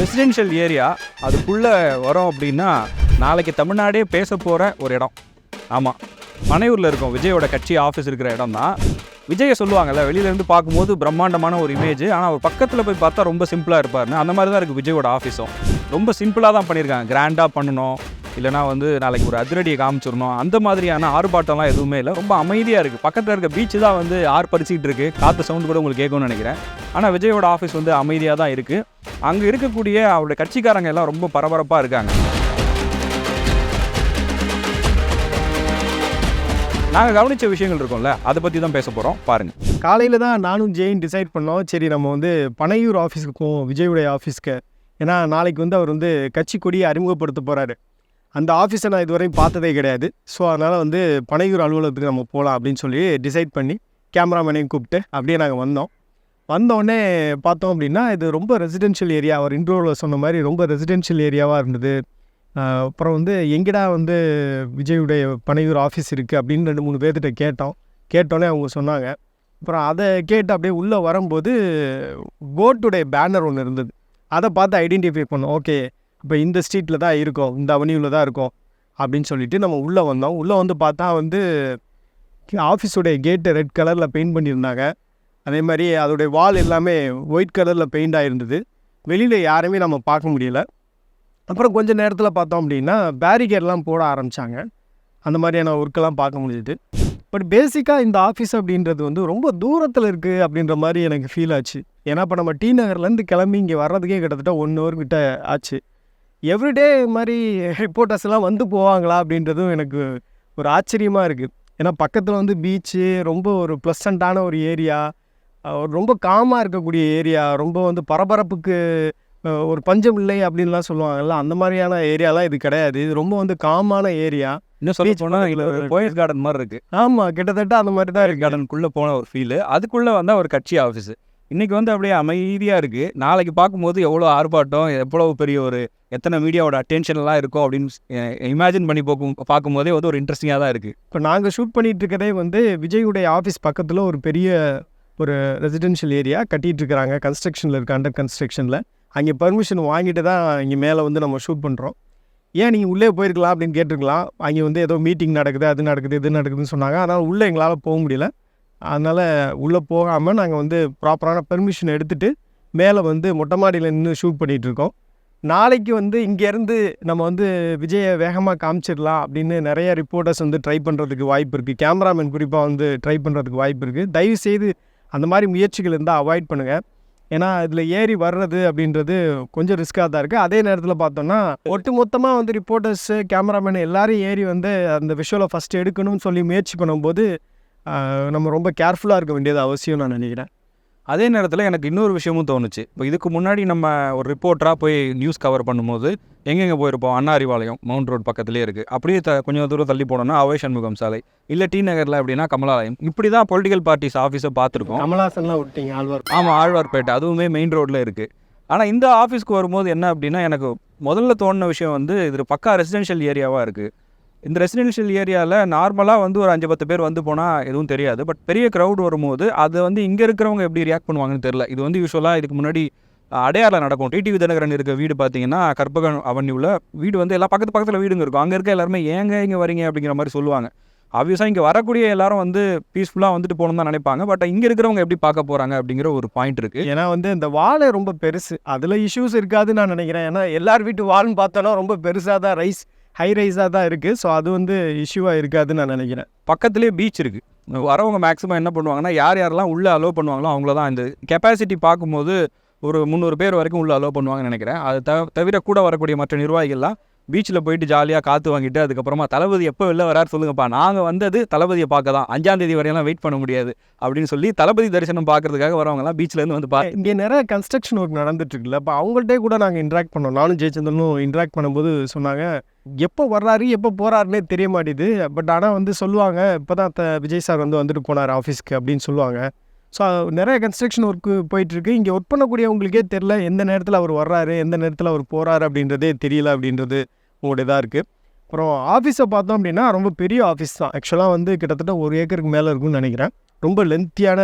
Residential area அதுக்குள்ளே வரோம் அப்படின்னா நாளைக்கு தமிழ்நாடே பேச போகிற ஒரு இடம். ஆமாம் மனையூரில் இருக்கும் விஜயோட கட்சி ஆஃபீஸ் இருக்கிற இடம் தான் விஜயை சொல்லுவாங்கல்ல வெளியிலேருந்து பார்க்கும்போது பிரம்மாண்டமான ஒரு இமேஜ் ஆனால் அவர் பக்கத்தில் போய் பார்த்தா ரொம்ப சிம்பிளாக இருப்பார்னு அந்த மாதிரி தான் இருக்குது விஜயோட ஆஃபீஸும் ரொம்ப சிம்பிளாக தான் பண்ணியிருக்காங்க. கிராண்டாக பண்ணணும். இல்லைனா வந்து நாளைக்கு ஒரு அதிரடியை காமிச்சிடணும். அந்த மாதிரியான ஆர்ப்பாட்டம்லாம் எதுவுமே இல்லை. ரொம்ப அமைதியாக இருக்குது பக்கத்தில் இருக்க பீச்சு தான் வந்து ஆர்ப்பரிச்சிக்கிட்டு இருக்குது காற்று சவுண்டு கூட உங்களுக்கு கேட்கும்னு நினைக்கிறேன். ஆனால் விஜயோட ஆஃபீஸ் வந்து அமைதியாக தான் இருக்குது அங்கே இருக்கக்கூடிய அவருடைய கட்சிக்காரங்க எல்லாம் ரொம்ப பரபரப்பாக இருக்காங்க. நாங்கள் கவனித்த விஷயங்கள் இருக்கும்ல அதை பற்றி தான் பேச போகிறோம் பாருங்கள் காலையில் தான் நானும் ஜெயின் டிசைட் பண்ணோம். சரி நம்ம வந்து பனையூர் ஆஃபீஸுக்கும் விஜயுடைய ஆஃபீஸ்க்கு ஏன்னா நாளைக்கு வந்து அவர் வந்து கட்சி கொடியை அறிமுகப்படுத்த போகிறாரு அந்த ஆஃபீஸை நான் இதுவரையும் பார்த்ததே கிடையாது. ஸோ அதனால் வந்து பனையூர் அலுவலகத்துக்கு நம்ம போகலாம் அப்படின்னு சொல்லி டிசைட் பண்ணி கேமராமேனையும் கூப்பிட்டு அப்படியே நாங்கள் வந்தோம். வந்தோடனே பார்த்தோம் அப்படின்னா இது ரொம்ப ரெசிடென்ஷியல் ஏரியா அவர் இன்ட்ரோவில் சொன்ன மாதிரி ரொம்ப ரெசிடென்ஷியல் ஏரியாவாக இருந்தது. அப்புறம் வந்து எங்கடா வந்து விஜயுடைய பனையூர் ஆஃபீஸ் இருக்குது அப்படின்னு ரெண்டு மூணு பேர்த்திட்ட கேட்டோம். கேட்டோன்னே அவங்க சொன்னாங்க. அப்புறம் அதை கேட்டு அப்படியே உள்ளே வரும்போது கோட்டுடைய பேனர் ஒன்று இருந்தது. அதை பார்த்து ஐடென்டிஃபை பண்ணோம். ஓகே இப்போ இந்த ஸ்ட்ரீட்டில் தான் இருக்கோம் இந்த அவென்யூவில் தான் இருக்கும் அப்படின்னு சொல்லிட்டு நம்ம உள்ளே வந்தோம். உள்ளே வந்து பார்த்தா வந்து ஆஃபீஸுடைய கேட்டு ரெட் கலரில் பெயிண்ட் பண்ணியிருந்தாங்க. அதே மாதிரி அதோடைய வால் எல்லாமே ஒயிட் கலரில் பெயிண்ட் ஆகிருந்தது வெளியில் யாருமே நம்ம பார்க்க முடியல. அப்புறம் கொஞ்ச நேரத்தில் பார்த்தோம் அப்படின்னா பேரிகேட்லாம் போட ஆரம்பித்தாங்க அந்த மாதிரியான ஒர்க்கெல்லாம் பார்க்க முடியுது பட் பேசிக்காக இந்த ஆஃபீஸ் அப்படின்றது வந்து ரொம்ப தூரத்தில் இருக்குது அப்படின்ற மாதிரி எனக்கு ஃபீல் ஆச்சு. ஏன்னா இப்போ நம்ம டி நகர்லேருந்து கிளம்பி இங்கே வர்றதுக்கே கிட்டத்தட்ட ஒன் ஹவர் கிட்ட ஆச்சு. எவ்ரிடே மாதிரி ரிப்போர்ட்டர்ஸ் எல்லாம் வந்து போவாங்களா அப்படின்றதும் எனக்கு ஒரு ஆச்சரியமாக இருக்குது ஏன்னா பக்கத்தில் வந்து பீச்சு ரொம்ப ஒரு ப்ளசண்ட்டான ஒரு ஏரியா ரொம்ப காமாக இருக்கக்கூடிய ஏரியா ரொம்ப வந்து பரபரப்புக்கு ஒரு பஞ்சம் இல்லை அப்படின்லாம் சொல்லுவாங்கல்ல அந்த மாதிரியான ஏரியாலாம் இது கிடையாது. இது ரொம்ப வந்து காமான ஏரியா இன்னும் சொல்ல போனால் போயஸ் கார்டன் மாதிரி இருக்குது ஆமாம் கிட்டத்தட்ட அந்த மாதிரி தான் கார்டனுக்குள்ளே போன ஒரு ஃபீலு அதுக்குள்ளே வந்தால் ஒரு கட்சி ஆஃபீஸு இன்றைக்கி வந்து அப்படியே அமைதியாக இருக்குது நாளைக்கு பார்க்கும்போது எவ்வளோ ஆர்ப்பாட்டம் எவ்வளோ பெரிய ஒரு எத்தனை மீடியாவோட அட்டென்ஷன்லாம் இருக்கும் அப்படின்னு இமேஜின் பண்ணி போக்கும் பார்க்கும்போதே வந்து ஒரு இன்ட்ரெஸ்டிங்காக தான் இருக்குது இப்போ நாங்கள் ஷூட் பண்ணிகிட்ருக்கதே இருக்கதே வந்து விஜயுடைய ஆஃபீஸ் பக்கத்தில் ஒரு பெரிய ஒரு ரெசிடென்ஷியல் ஏரியா கட்டிட்டு இருக்கிறாங்க. கன்ஸ்ட்ரக்ஷனில் இருக்குது அண்டர் கன்ஸ்ட்ரக்ஷனில் அங்கே பர்மிஷன் வாங்கிட்டு தான் இங்கே மேலே வந்து நம்ம ஷூட் பண்ணுறோம் ஏன் நீங்கள் உள்ளே போயிருக்கலாம் அப்படின்னு கேட்டிருக்கலாம். அங்கே வந்து ஏதோ மீட்டிங் நடக்குது அது நடக்குது இது நடக்குதுன்னு சொன்னாங்க. அதனால் உள்ளே எங்களால் போக முடியல. அதனால் உள்ளே போகாமல் நாங்கள் வந்து ப்ராப்பரான பெர்மிஷன் எடுத்துகிட்டு மேலே வந்து மொட்டை மாடியில் நின்று ஷூட் பண்ணிகிட்ருக்கோம் நாளைக்கு வந்து இங்கேருந்து நம்ம வந்து விஜயை வேகமாக காமிச்சிடலாம் அப்படின்னு நிறைய ரிப்போர்ட்டர்ஸ் வந்து ட்ரை பண்ணுறதுக்கு வாய்ப்பு இருக்குது கேமராமேன் குறிப்பாக வந்து ட்ரை பண்ணுறதுக்கு வாய்ப்பு இருக்குது தயவு செய்து அந்த மாதிரி முயற்சிகள் இருந்தால் அவாய்ட் பண்ணுங்கள் ஏன்னா இதில் ஏறி வர்றது அப்படின்றது கொஞ்சம் ரிஸ்க்காக தான் இருக்குது அதே நேரத்தில் பார்த்தோம்னா ஒட்டு மொத்தமாக வந்து ரிப்போர்ட்டர்ஸு கேமராமேன் எல்லோரும் ஏறி வந்து அந்த விஷுவலை ஃபஸ்ட்டு எடுக்கணும்னு சொல்லி முயற்சி பண்ணும்போது நம்ம ரொம்ப கேர்ஃபுல்லாக இருக்க வேண்டியது அவசியம் நான் நினைக்கிறேன். அதே நேரத்தில் எனக்கு இன்னொரு விஷயமும் தோணுச்சு. இப்போ இதுக்கு முன்னாடி நம்ம ஒரு ரிப்போர்ட்டராக போய் நியூஸ் கவர் பண்ணும்போது எங்கெங்கே போயிருப்போம்? அண்ணா அறிவாலயம் மவுண்ட் ரோட் பக்கத்துலேயே இருக்குது அப்படியே த கொஞ்சம் தூரம் தள்ளி போனோம்னா அவை சண்முகம் சாலை இல்லை டி நகரில் அப்படின்னா கமலாலயம். இப்படி தான் பொலிட்டிக்கல் பார்ட்டிஸ் ஆஃபீஸை பார்த்துருக்கோம். கமலாசன்லாம் விட்டீங்க ஆழ்வார் ஆமாம் ஆழ்வார்பேட்டை. அதுவுமே மெயின் ரோட்டில் இருக்குது ஆனால் இந்த ஆஃபீஸ்க்கு வரும்போது என்ன அப்படின்னா எனக்கு முதல்ல தோணுன விஷயம் வந்து இது பக்கா ரெசிடென்ஷியல் ஏரியாவாக இருக்குது இந்த ரெசிடென்ஷியல் ஏரியாவில் நார்மலாக வந்து ஒரு அஞ்சு பத்து பேர் வந்து போனால் எதுவும் தெரியாது. பட் பெரிய க்ரௌட் வரும்போது அது வந்து இங்கே இருக்கிறவங்க எப்படி ரியாக்ட் பண்ணுவாங்கன்னு தெரில இது வந்து யூஸ்வலாக இதுக்கு முன்னாடி அஹ், நடக்கும். டிடிவி தினகரன் இருக்க வீடு பார்த்தீங்கன்னா கற்பக அவன்யூவில் வீடு வந்து எல்லா பக்கத்து பக்கத்தில் வீடுங்க இருக்கும். அங்கே இருக்க எல்லாருமே ஏங்க இங்கே வரீங்க? அப்படிங்கிற மாதிரி சொல்லுவாங்க. ஆப்வியஸாக இங்கே வரக்கூடிய எல்லாரும் வந்து பீஸ்ஃபுல்லாக வந்துட்டு போகணும் தான் நினைப்பாங்க. பட் இங்கே இருக்கிறவங்க எப்படி பார்க்க போகிறாங்க அப்படிங்கிற ஒரு பாயிண்ட் இருக்குது ஏன்னா வந்து இந்த வாழை ரொம்ப பெருசு. அதில் இஷ்யூஸ் இருக்காதுன்னு நான் நினைக்கிறேன். ஏன்னா எல்லார் வீட்டு வால்னு பார்த்தோன்னா ரொம்ப பெருசாக தான் ரைஸ் ஹை ரைஸாக தான் இருக்குது ஸோ அது வந்து இஷ்யூவாக இருக்காதுன்னு நான் நினைக்கிறேன். பக்கத்துலேயே பீச் இருக்குது வரவங்க மேக்ஸிமம் என்ன பண்ணுவாங்கன்னா யார் யாரெல்லாம் உள்ளே அலோவ் பண்ணுவாங்களோ அவங்கள தான் இந்த கெப்பாசிட்டி பார்க்கும்போது ஒரு முந்நூறு பேர் வரைக்கும் உள்ளே அலோவ் பண்ணுவாங்கன்னு நினைக்கிறேன். அது தவிர கூட வரக்கூடிய மற்ற நிர்வாகிகள்லாம் பீச்சில் போயிட்டு ஜாலியாக காற்று வாங்கிட்டு அதுக்கப்புறமா தளபதி எப்போ வெளில வராரு சொல்லுங்கப்பா. நாங்கள் வந்தது தளபதியை பார்க்க தான். அஞ்சாந்தேதி வரையெல்லாம் வெயிட் பண்ண முடியாது அப்படின்னு சொல்லி தளபதி தரிசனம் பார்க்கறதுக்காக வரவங்கலாம் பீச்சிலேருந்து வந்து பா இங்கே நிறைய கன்ஸ்ட்ரக்ஷன் ஒர்க் நடந்துட்டு இருக்குல்ல. இப்போ அவங்கள்ட்டே கூட நாங்கள் இன்ட்ராக்ட் பண்ணோம். நானும் ஜெயச்சந்திரனும் இன்ட்ராக்ட் பண்ணும்போது சொன்னாங்க எப்போ வர்றாரு எப்போ போகிறாருன்னே தெரிய மாட்டேது பட் ஆனால் வந்து சொல்லுவாங்க இப்போ தான் விஜய் சார் வந்து வந்துட்டு போனார் ஆஃபீஸ்க்கு அப்படின்னு சொல்லுவாங்க. ஸோ நிறைய கன்ஸ்ட்ரக்ஷன் ஒர்க்கு போயிட்டுருக்கு இங்கே ஒர்க் பண்ணக்கூடியவங்களுக்கே தெரில எந்த நேரத்தில் அவர் வர்றாரு எந்த நேரத்தில் அவர் போகிறாரு அப்படின்றதே தெரியல அப்படின்றது. உங்களுடைய இதாக இருக்குது அப்புறம் ஆஃபீஸை பார்த்தோம் அப்படின்னா ரொம்ப பெரிய ஆஃபீஸ் தான். ஆக்சுவலாக வந்து கிட்டத்தட்ட ஒரு ஏக்கருக்கு மேலே இருக்கும்னு நினைக்கிறேன். ரொம்ப லென்த்தியான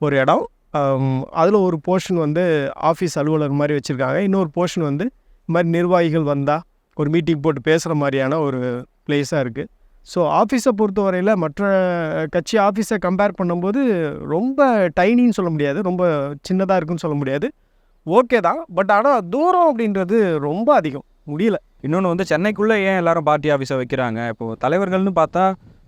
ஒரு இடம். அதில் ஒரு போர்ஷன் வந்து ஆஃபீஸ் அலுவலர் மாதிரி வச்சுருக்காங்க. இன்னொரு போர்ஷன் வந்து இந்த மாதிரி நிர்வாகிகள் வந்தால் ஒரு மீட்டிங் போட்டு பேசுகிற மாதிரியான ஒரு பிளேஸாக இருக்குது ஸோ ஆஃபீஸை பொறுத்தவரையில் மற்ற கட்சி ஆஃபீஸை கம்பேர் பண்ணும்போது ரொம்ப டைனின்னு சொல்ல முடியாது. ரொம்ப சின்னதாக இருக்குன்னு சொல்ல முடியாது. ஓகே தான். பட் ஆனால் தூரம் அப்படின்றது ரொம்ப அதிகம். முடியல. இன்னொன்று வந்து சென்னைக்குள்ளே ஏன் எல்லாரும் பார்ட்டி ஆஃபீஸை வைக்கிறாங்க? இப்போது தலைவர்கள்னு பார்த்தா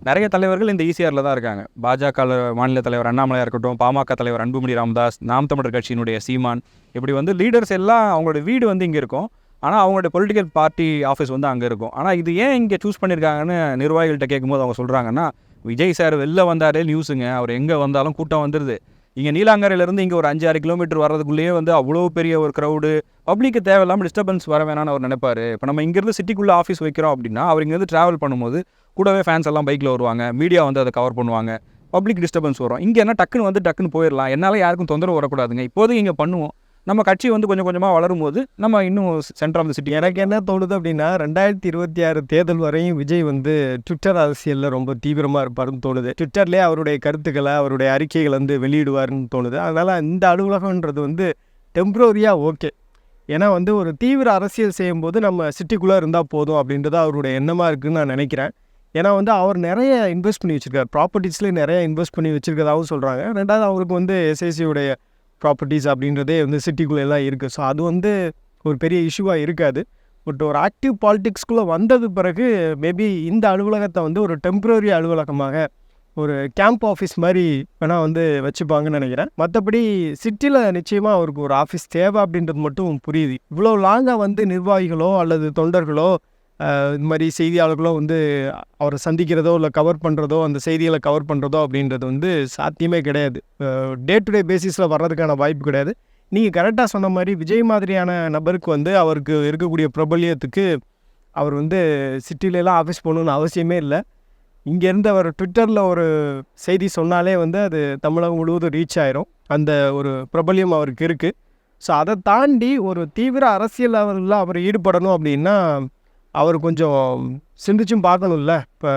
நிறைய தலைவர்கள் இந்த ஈசிஆரில் தான் இருக்காங்க. பாஜக மாநில தலைவர் அண்ணாமலையாக இருக்கட்டும் பாமக தலைவர் அன்புமணி ராமதாஸ் நாம் தமிழர் கட்சியினுடைய சீமான் இப்படி வந்து லீடர்ஸ் எல்லாம் அவங்களோட வீடு வந்து இங்கே இருக்கும். ஆனால் அவங்களோட பொலிட்டிக்கல் பார்ட்டி ஆஃபீஸ் வந்து அங்கே இருக்கும். ஆனால் இது ஏன் இங்கே சூஸ் பண்ணியிருக்காங்கன்னு நிர்வாகிகள்கிட்ட கேட்கும்போது அவங்க சொல்கிறாங்கன்னா விஜய் சார் வெளில வந்தாரே நியூஸுங்க அவர் எங்கே வந்தாலும் கூட்டம் வந்துடுது இங்கே நீலாங்கரையிலேருந்து இங்கே ஒரு அஞ்சு ஆறு கிலோமீட்டர் வர்றதுக்குள்ளேயே வந்து அவ்வளோ பெரிய ஒரு க்ரௌடு பப்ளிக்கு தேவையில்லாமல் டிஸ்டர்பன்ஸ் வர வேணாம்னு அவர் நினைப்பார். இப்போ நம்ம இங்கேருந்து சிட்டிக்குள்ளே ஆஃபீஸ் வைக்கிறோம் அப்படின்னா அவர் இங்கேருந்து ட்ராவல் பண்ணும்போது கூடவே ஃபேன்ஸ் எல்லாம் பைக்கில் வருவாங்க. மீடியா வந்து அதை கவர் பண்ணுவாங்க. பப்ளிக் டிஸ்டர்பன்ஸ் வரும். இங்கே என்ன டக்குன்னு வந்து டக்குன்னு போயிடலாம். என்னால் யாருக்கும் தொந்தரவு வரக்கூடாதுங்க. இப்போதைக்கு இங்கே பண்ணுவோம். நம்ம கட்சி வந்து கொஞ்சம் கொஞ்சமாக வளரும் போது நம்ம இன்னும் சென்டர் ஆஃப் த சிட்டி எனக்கு என்ன தோணுது அப்படின்னா ரெண்டாயிரத்தி இருபத்தி ஆறு தேர்தல் வரையும் விஜய் வந்து ட்விட்டர் அரசியலில் ரொம்ப தீவிரமாக இருப்பாருன்னு தோணுது. ட்விட்டர்லேயே அவருடைய கருத்துக்களை அவருடைய அறிக்கைகளை வந்து வெளியிடுவாருன்னு தோணுது. அதனால் இந்த அலுவலகன்றது வந்து டெம்ப்ரரியாக ஓகே ஏன்னா வந்து ஒரு தீவிர அரசியல் செய்யும்போது நம்ம சிட்டிக்குள்ளே இருந்தால் போதும் அப்படின்றது அவருடைய எண்ணமாக இருக்குதுன்னு நான் நினைக்கிறேன். ஏன்னா வந்து அவர் நிறைய இன்வெஸ்ட் பண்ணி வச்சுருக்காரு. ப்ராப்பர்ட்டிஸ்லேயே நிறைய இன்வெஸ்ட் பண்ணி வச்சுருக்கதாகவும் சொல்கிறாங்க ரெண்டாவது அவருக்கு வந்து எஸ்ஐசியுடைய ப்ராப்பர்ட்டிஸ் அப்படின்றதே வந்து சிட்டிக்குள்ளே எல்லாம் இருக்குது ஸோ அது வந்து ஒரு பெரிய இஷ்யூவாக இருக்காது. பட் ஒரு ஆக்டிவ் பாலிட்டிக்ஸ்குள்ளே வந்தது பிறகு மேபி இந்த அலுவலகத்தை வந்து ஒரு டெம்ப்ரவரி அலுவலகமாக ஒரு கேம்ப் ஆஃபீஸ் மாதிரி வேணால் வந்து வச்சுப்பாங்கன்னு நினைக்கிறேன். மற்றபடி சிட்டியில் நிச்சயமாக அவருக்கு ஒரு ஆஃபீஸ் தேவை அப்படின்றது மட்டும் புரியுது. இவ்வளோ லாங்காக வந்து நிர்வாகிகளோ அல்லது தொண்டர்களோ இது இந்த மாதிரி செய்தியாளர்களோ வந்து அவரை சந்திக்கிறதோ இல்லை கவர் பண்ணுறதோ அந்த செய்திகளை கவர் பண்ணுறதோ அப்படின்றது வந்து சாத்தியமே கிடையாது. டே டு டே பேசிஸில் வர்றதுக்கான வாய்ப்பு கிடையாது. நீங்கள் கரெக்டாக சொன்ன மாதிரி விஜய் மாதிரியான நபருக்கு வந்து அவருக்கு இருக்கக்கூடிய பிரபல்யத்துக்கு அவர் வந்து சிட்டிலலாம் ஆஃபீஸ் போகணுன்னு அவசியமே இல்லை. இங்கேருந்து அவர் ட்விட்டரில் ஒரு செய்தி சொன்னாலே வந்து அது தமிழகம் முழுவதும் ரீச் ஆயிரும். அந்த ஒரு பிரபல்யம் அவருக்கு இருக்குது ஸோ அதை தாண்டி ஒரு தீவிர அரசியல் அவரில் அவர் ஈடுபடணும் அப்படின்னா அவர் கொஞ்சம் சிந்திச்சும் பார்க்கணும்ல. இப்போ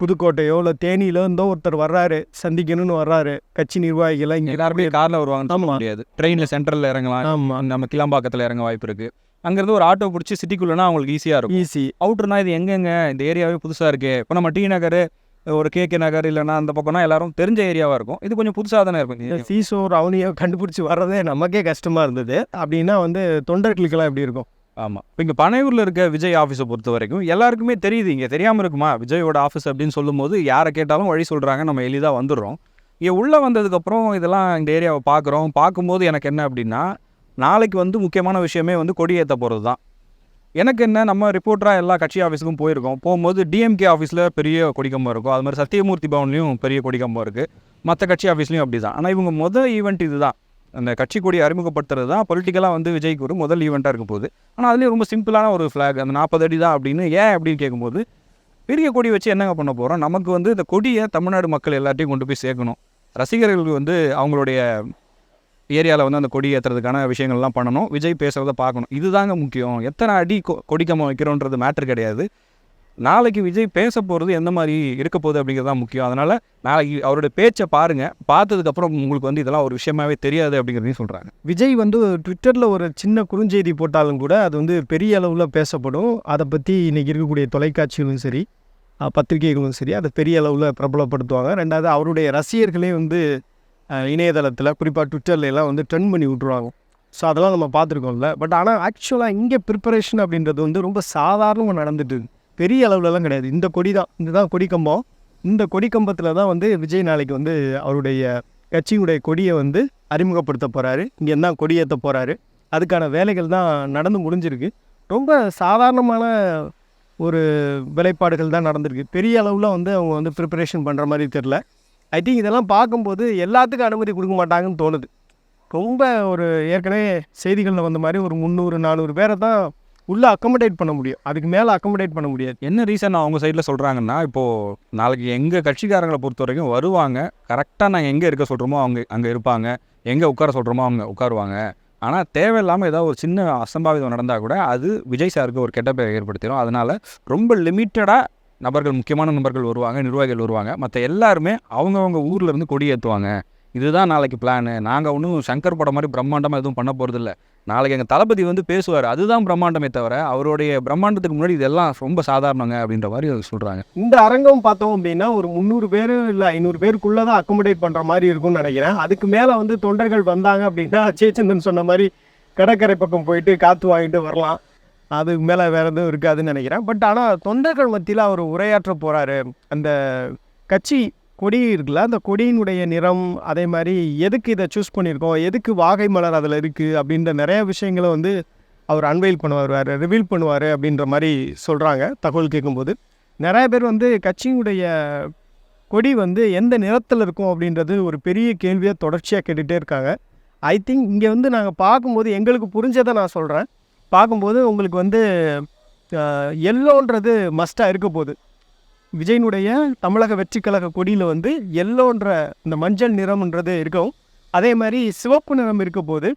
புதுக்கோட்டையோ இல்லை தேனியிலோ இருந்தோ ஒருத்தர் வர்றாரு சந்திக்கணும்னு வர்றாரு கட்சி நிர்வாகிகளாக இங்கே எல்லாருமே காரில் ஆமா. முடியாது. ட்ரெயினில் சென்ட்ரலில் இறங்கலாம். ஆமாம் நம்ம கிளாம்பாக்கத்தில் இறங்க வாய்ப்பு இருக்குது அங்கேருந்து ஒரு ஆட்டோ பிடிச்சி சிட்டிக்குள்ளேனா அவங்களுக்கு ஈஸியாக இருக்கும். ஈஸி அவுட்டர்னா இது எங்கெங்க? இந்த ஏரியாவே புதுசாக இருக்குது இப்போ நம்ம டி நகர் ஒரு கேகே நகர் இல்லைன்னா அந்த பக்கம்னா எல்லாரும் தெரிஞ்ச ஏரியாவாக இருக்கும். இது கொஞ்சம் புதுசாக தானே இருக்கும். சீசோர் அவனையோ கண்டுபிடிச்சி வர்றதே நமக்கே கஷ்டமாக இருந்தது. அப்படின்னா வந்து தொண்டர்களுக்கெல்லாம் எப்படி இருக்கும்? ஆமாம் இப்போ இங்கே பனையூரில் இருக்க விஜய் ஆஃபீஸை பொறுத்த வரைக்கும் எல்லாருக்குமே தெரியுது. இங்கே தெரியாமல் இருக்குமா? விஜயோட ஆஃபீஸ் அப்படின்னு சொல்லும்போது யாரை கேட்டாலும் வழி சொல்கிறாங்க நம்ம எளிதாக வந்துடுறோம். இங்கே உள்ளே வந்ததுக்கப்புறம் இதெல்லாம் இந்த ஏரியாவை பார்க்குறோம். பார்க்கும்போது எனக்கு என்ன அப்படின்னா நாளைக்கு வந்து முக்கியமான விஷயமே வந்து கொடியேற்ற போகிறது தான். எனக்கு என்ன நம்ம ரிப்போர்ட்டராக எல்லா கட்சி ஆஃபீஸுக்கும் போயிருக்கோம். போகும்போது டிஎம்கே ஆஃபீஸில் பெரிய கொடிக்கம்பம் இருக்கும். அது மாதிரி சத்தியமூர்த்தி பவன்லேயும் பெரிய கொடிக்கம்பம் இருக்குது மற்ற கட்சி ஆஃபீஸ்லேயும் அப்படி தான் ஆனால் இவங்க முதல் ஈவெண்ட் இது தான் அந்த கட்சி கொடி அறிமுகப்படுத்துறது தான். பொலிட்டிக்கலாக வந்து விஜய்க்கு ஒரு முதல் ஈவெண்ட்டாக இருக்கும் போது ஆனால் அதுலேயும் ரொம்ப சிம்பிளான ஒரு ஃப்ளாக் அந்த நாற்பது அடி தான் அப்படின்னு ஏன் அப்படின்னு கேட்கும்போது பெரிய கொடி வச்சு என்னங்க பண்ண போகிறோம் நமக்கு வந்து இந்த கொடியை தமிழ்நாடு மக்கள் எல்லாத்தையும் கொண்டு போய் சேர்க்கணும். ரசிகர்களுக்கு வந்து அவங்களுடைய ஏரியாவில் வந்து அந்த கொடி ஏற்றுறதுக்கான விஷயங்கள்லாம் பண்ணணும். விஜய் பேசுகிறத பார்க்கணும். இதுதாங்க முக்கியம். எத்தனை அடி கொ- கொடிக்கம்பம் வைக்கிறோன்றது மேட்ரு கிடையாது. நாளைக்கு விஜய் பேச போகிறது எந்த மாதிரி இருக்க போகுது அப்படிங்கிறது தான் முக்கியம். அதனால் நாளைக்கு அவருடைய பேச்சை பாருங்கள் பார்த்ததுக்கப்புறம் உங்களுக்கு வந்து இதெல்லாம் ஒரு விஷயமாவே தெரியாது அப்படிங்கிறதையும் சொல்கிறாங்க விஜய் வந்து ட்விட்டரில் ஒரு சின்ன குறுஞ்செய்தி போட்டாலும் கூட அது வந்து பெரிய அளவில் பேசப்படும். அதை பற்றி இன்றைக்கி இருக்கக்கூடிய தொலைக்காட்சிகளும் சரி பத்திரிகைகளும் சரி அதை பெரிய அளவில் பிரபலப்படுத்துவாங்க. ரெண்டாவது அவருடைய ரசிகர்களே வந்து இணையதளத்தில் குறிப்பாக ட்விட்டர்ல எல்லாம் வந்து ட்ரெண்ட் பண்ணி விட்ருவாங்க ஸோ அதெல்லாம் நம்ம பார்த்துருக்கோம்ல. பட் ஆனால் ஆக்சுவலாக இங்கே ப்ரிப்பரேஷன் அப்படின்றது வந்து ரொம்ப சாதாரணமாக நடந்துட்டு பெரிய அளவுலலாம் கிடையாது. இந்த கொடி தான். இதுதான் கொடி கம்பம். இந்த கொடி கம்பத்தில் தான் வந்து விஜய் நாளைக்கு வந்து அவருடைய கட்சியுடைய கொடியை வந்து அறிமுகப்படுத்த போகிறாரு இங்கே தான் கொடியேற்ற போகிறாரு அதுக்கான வேலைகள் தான் நடந்து முடிஞ்சிருக்கு. ரொம்ப சாதாரணமான ஒரு வேலைப்பாடுகள் தான் நடந்திருக்கு. பெரிய அளவில் வந்து அவங்க வந்து ப்ரிப்பரேஷன் பண்ணுற மாதிரி தெரில ஐ திங்க் இதெல்லாம் பார்க்கும்போது எல்லாத்துக்கும் அனுமதி கொடுக்க மாட்டாங்கன்னு தோணுது. ரொம்ப ஒரு ஏற்கனவே செய்திகளில் வந்த மாதிரி ஒரு முந்நூறு நானூறு பேரை தான் உள்ளே அக்கமடேட் பண்ண முடியும். அதுக்கு மேலே அக்கமடேட் பண்ண முடியாது. என்ன ரீசன் அவங்க சைடில் சொல்கிறாங்கன்னா இப்போது நாளைக்கு எங்கள் கட்சிக்காரங்களை பொறுத்த வரைக்கும் வருவாங்க. கரெக்டாக நாங்கள் எங்கே இருக்க சொல்கிறோமோ அவங்க அங்கே இருப்பாங்க. எங்கே உட்கார சொல்கிறோமோ அவங்க உட்காருவாங்க. ஆனால் தேவையில்லாமல் ஏதாவது ஒரு சின்ன அசம்பாவிதம் நடந்தால் கூட அது விஜய் சாருக்கு ஒரு கெட்ட பேர் ஏற்படுத்திடும் அதனால் ரொம்ப லிமிட்டடாக நபர்கள் முக்கியமான நபர்கள் வருவாங்க நிர்வாகிகள் வருவாங்க. மற்ற எல்லாருமே அவங்கவுங்க ஊரில் இருந்து கொடி ஏற்றுவாங்க இதுதான் நாளைக்கு பிளானு நாங்கள் ஒன்றும் சங்கர் படம் மாதிரி பிரம்மாண்டமாக எதுவும் பண்ண போகிறதில்ல நாளைக்கு எங்கள் தளபதி வந்து பேசுவார். அதுதான் பிரம்மாண்டமே தவிர அவருடைய பிரம்மாண்டத்துக்கு முன்னாடி இதெல்லாம் ரொம்ப சாதாரணங்க அப்படின்ற மாதிரி சொல்கிறாங்க இந்த அரங்கம் பார்த்தோம் அப்படின்னா ஒரு முந்நூறு பேர் இல்லை ஐநூறு பேருக்குள்ளே தான் அக்கோமடேட் பண்ணுற மாதிரி இருக்கும்னு நினைக்கிறேன். அதுக்கு மேலே வந்து தொண்டர்கள் வந்தாங்க அப்படின்னா சேச்சந்தன் சொன்ன மாதிரி கடற்கரை பக்கம் போயிட்டு காற்று வாங்கிட்டு வரலாம். அதுக்கு மேலே வேறு எதுவும் இருக்காதுன்னு நினைக்கிறேன். பட் ஆனால் தொண்டர்கள் மத்தியில் அவர் உரையாற்ற போகிறாரு அந்த கட்சி கொடி இருக்குல்ல அந்த கொடியினுடைய நிறம் அதே மாதிரி எதுக்கு இதை சூஸ் பண்ணியிருக்கோம்? எதுக்கு வாகை மலர் அதில் இருக்குது அப்படின்ற நிறைய விஷயங்களை வந்து அவர் அன்வைல் பண்ணுவார் ரிவீல் பண்ணுவார் அப்படின்ற மாதிரி சொல்கிறாங்க தகவல் கேட்கும்போது. நிறைய பேர் வந்து கட்சியினுடைய கொடி வந்து எந்த நிறத்தில் இருக்கும் அப்படின்றது ஒரு பெரிய கேள்வியாக தொடர்ச்சியாக கேட்டுகிட்டே இருக்காங்க. ஐ திங்க் இங்கே வந்து நாங்கள் பார்க்கும்போது எங்களுக்கு புரிஞ்சதை நான் சொல்கிறேன் பார்க்கும்போது உங்களுக்கு வந்து எல்லோன்றது மஸ்ட்டாக இருக்க போகுது. விஜயனுடைய தமிழக வெற்றி கழக கொடியில் வந்து எல்லோன்ற இந்த மஞ்சள் நிறம்ன்றது இருக்கும் அதே மாதிரி சிவப்பு நிறம் இருக்க போது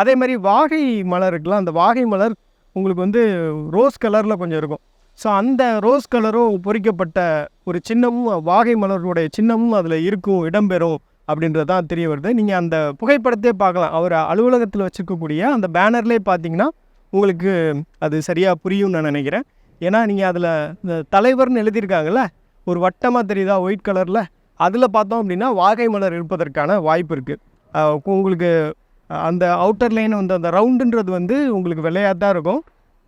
அதே மாதிரி வாகை மலர் இருக்கலாம் அந்த வாகை மலர் உங்களுக்கு வந்து ரோஸ் கலரில் கொஞ்சம் இருக்கும். ஸோ அந்த ரோஸ் கலரும் பொறிக்கப்பட்ட ஒரு சின்னமும் வாகை மலருடைய சின்னமும் அதில் இருக்கும் இடம்பெறும் அப்படின்றது தான் தெரிய வருது. நீங்கள் அந்த புகைப்படத்தையே பார்க்கலாம். அவர் அலுவலகத்தில் வச்சுருக்கக்கூடிய அந்த பேனர்லேயே பார்த்தீங்கன்னா உங்களுக்கு அது சரியாக புரியும்னு நான் நினைக்கிறேன். ஏன்னா நீங்கள் அதில் இந்த தலைவர்னு எழுதியிருக்காங்கல்ல ஒரு வட்டமாக தெரியுதா ஒயிட் கலரில்? அதில் பார்த்தோம் அப்படின்னா வாகை மலர் இருப்பதற்கான வாய்ப்பு இருக்குது உங்களுக்கு அந்த அவுட்டர் லைன் வந்து அந்த ரவுண்டுன்றது வந்து உங்களுக்கு வெள்ளையாக தான் இருக்கும்.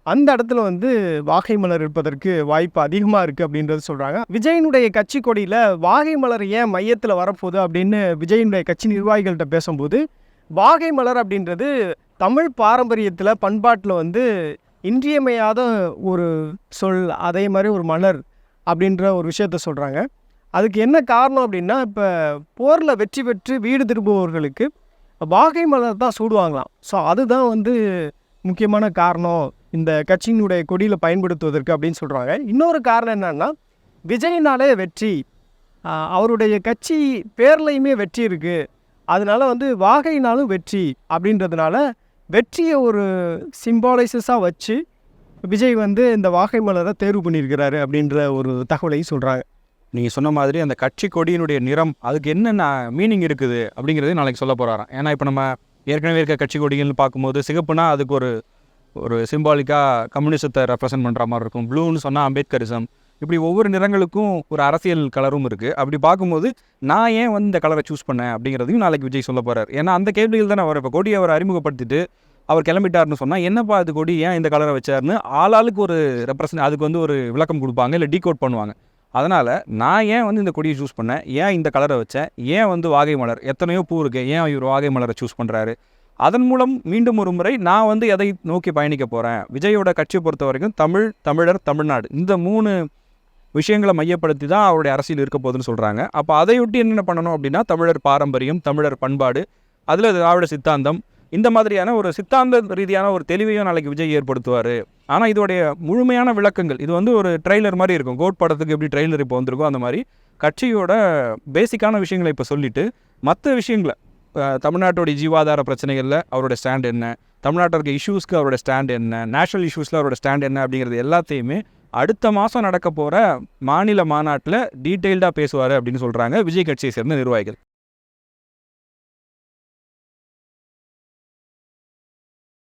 அந்த இடத்துல வந்து வாகை மலர் இருப்பதற்கு வாய்ப்பு அதிகமாக இருக்குது அப்படின்றது சொல்கிறாங்க விஜயனுடைய கட்சி கொடியில் வாகை மலர் ஏன் மையத்தில் வரப்போகுது அப்படின்னு விஜயனுடைய கட்சி நிர்வாகிகள்கிட்ட பேசும்போது வாகை மலர் அப்படின்றது தமிழ் பாரம்பரியத்தில் பண்பாட்டில் வந்து இன்றியமையாத ஒரு சொல் அதே மாதிரி ஒரு மலர் அப்படின்ற ஒரு விஷயத்த சொல்கிறாங்க அதுக்கு என்ன காரணம் அப்படின்னா இப்போ போரில் வெற்றி பெற்று வீடு திரும்புபவர்களுக்கு வாகை மலர் தான் சூடுவாங்களாம். ஸோ அதுதான் வந்து முக்கியமான காரணம் இந்த கட்சியினுடைய கொடியில் பயன்படுத்துவதற்கு அப்படின்னு சொல்கிறாங்க இன்னொரு காரணம் என்னன்னா விஜயினாலே வெற்றி. அவருடைய கட்சி பேர்லையுமே வெற்றி இருக்குது அதனால் வந்து வாகைனாலும் வெற்றி அப்படின்றதுனால வெற்றியை ஒரு சிம்பாலைசஸாக வச்சு விஜய் வந்து இந்த வாகை மலரை தேர்வு பண்ணியிருக்கிறாரு அப்படின்ற ஒரு தகவலையும் சொல்கிறாங்க நீங்கள் சொன்ன மாதிரி அந்த கட்சி கொடியினுடைய நிறம் அதுக்கு என்னென்ன மீனிங் இருக்குது அப்படிங்கிறது நாளைக்கு சொல்ல போகிறாராம் ஏன்னா இப்போ நம்ம ஏற்கனவே இருக்க கட்சி கொடிகள்னு பார்க்கும்போது சிகப்புனா அதுக்கு ஒரு ஒரு சிம்பாலிக்காக கம்யூனிசத்தை ரெப்ரசன்ட் பண்ணுற மாதிரி இருக்கும். ப்ளூன்னு சொன்னால் அம்பேத்கரிசம் இப்படி ஒவ்வொரு நிறங்களுக்கும் ஒரு அரசியல் கலரும் இருக்குது அப்படி பார்க்கும்போது நான் ஏன் வந்து இந்த கலரை சூஸ் பண்ணேன் அப்படிங்கிறதையும் நாளைக்கு விஜய் சொல்ல போகிறார் ஏன்னா அந்த கேள்விகள் தானே அவர் இப்போ கொடியை அவர் அறிமுகப்படுத்திட்டு அவர் கிளம்பிட்டாருன்னு சொன்னால் என்னப்பா அது கொடி? ஏன் இந்த கலரை வச்சார்னு ஆளாளுக்கு ஒரு ரெப்ரசன்ட் அதுக்கு வந்து ஒரு விளக்கம் கொடுப்பாங்க இல்லை டீகோட் பண்ணுவாங்க. அதனால் நான் ஏன் வந்து இந்த கொடியை சூஸ் பண்ணேன்? ஏன் இந்த கலரை வச்சேன்? ஏன் வந்து வாகை மலர்? எத்தனையோ பூ இருக்கு. ஏன் இவர் வாகை மலரை சூஸ் பண்ணுறாரு அதன் மூலம் மீண்டும் ஒரு முறை நான் வந்து எதை நோக்கி பயணிக்க போகிறேன் விஜயோட கட்சியை பொறுத்த வரைக்கும் தமிழ் தமிழர் தமிழ்நாடு இந்த மூணு விஷயங்களை மையப்படுத்தி தான் அவருடைய அரசியல் இருக்க போகுதுன்னு சொல்கிறாங்க அப்போ அதையொட்டி என்னென்ன பண்ணணும் அப்படின்னா தமிழர் பாரம்பரியம் தமிழர் பண்பாடு அதில் திராவிட சித்தாந்தம் இந்த மாதிரியான ஒரு சித்தாந்த ரீதியான ஒரு தெளிவையும் நாளைக்கு விஜய் ஏற்படுத்துவார். ஆனால் இதோடைய முழுமையான விளக்கங்கள் இது வந்து ஒரு ட்ரெய்லர் மாதிரி இருக்கும். கோட் படத்துக்கு எப்படி ட்ரெய்லர் இப்போ வந்திருக்கோ அந்த மாதிரி கட்சியோட பேசிக்கான விஷயங்களை இப்போ சொல்லிட்டு மற்ற விஷயங்களை தமிழ்நாட்டோடைய தமிழ்நாட்டோட ஜீவாதார பிரச்சனைகளில் அவரோட ஸ்டாண்ட் என்ன தமிழ்நாட்டில் இருக்க இஷ்யூஸ்க்கு அவரோட ஸ்டாண்ட் என்ன நேஷனல் இஷ்யூஸில் அவரோட ஸ்டாண்ட் என்ன அப்படிங்கிறது எல்லாத்தையுமே அடுத்த மாதம் நடக்க போகிற மாநில மாநாட்டில் டீட்டெயில்டாக பேசுவார் அப்படின்னு சொல்கிறாங்க விஜய் கட்சியை சேர்ந்த நிர்வாகிகள்.